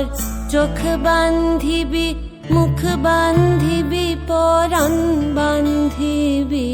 আমার চোখ বান্ধিবি মুখ বান্ধিবি পরাণ বান্ধিবি